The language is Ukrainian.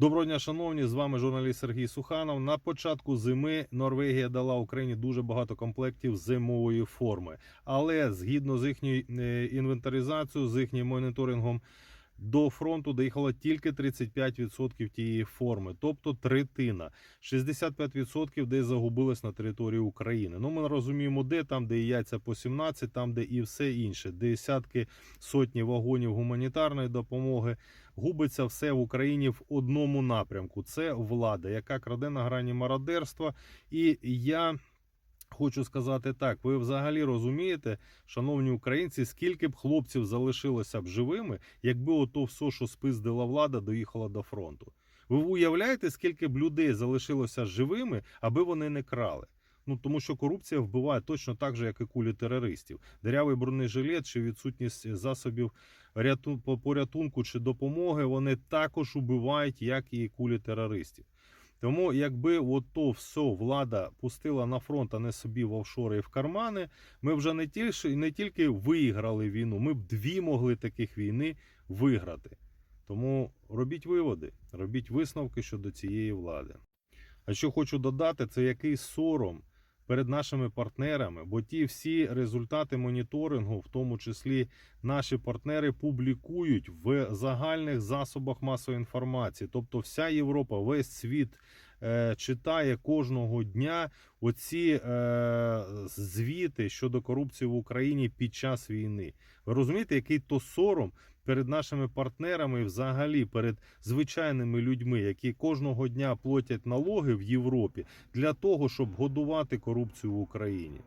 Доброго дня, шановні! З вами журналіст Сергій Суханов. На початку зими Норвегія дала Україні дуже багато комплектів зимової форми. Але згідно з їхньою е, інвентаризацією, з їхнім моніторингом, до фронту доїхало тільки 35% тієї форми, тобто третина. 65% десь загубилось на території України. Ну, ми розуміємо, де там, де і яйця по 17, там, де і все інше. Десятки сотні вагонів гуманітарної допомоги. Губиться все в Україні в одному напрямку. Це влада, яка краде на грані мародерства. І я хочу сказати так: ви взагалі розумієте, шановні українці, скільки б хлопців залишилося б живими, якби ото все, що спиздила влада, доїхало до фронту. Ви уявляєте, скільки б людей залишилося живими, аби вони не крали? Ну тому що корупція вбиває точно так же, як і кулі терористів. Дерявий бронежилет чи відсутність засобів ряту... порятунку чи допомоги вони також убивають, як і кулі терористів. Тому, якби от то все влада пустила на фронт, а не собі в офшори і в кармани, ми вже не тільки, не тільки виграли війну, ми б дві могли таких війни виграти. Тому робіть виводи, робіть висновки щодо цієї влади. А що хочу додати, це який сором перед нашими партнерами, бо ті всі результати моніторингу, в тому числі наші партнери, публікують в загальних засобах масової інформації. Тобто, вся Європа, весь світ читає кожного дня оці е, звіти щодо корупції в Україні під час війни. Ви розумієте, який то сором перед нашими партнерами, взагалі перед звичайними людьми, які кожного дня платять налоги в Європі для того, щоб годувати корупцію в Україні.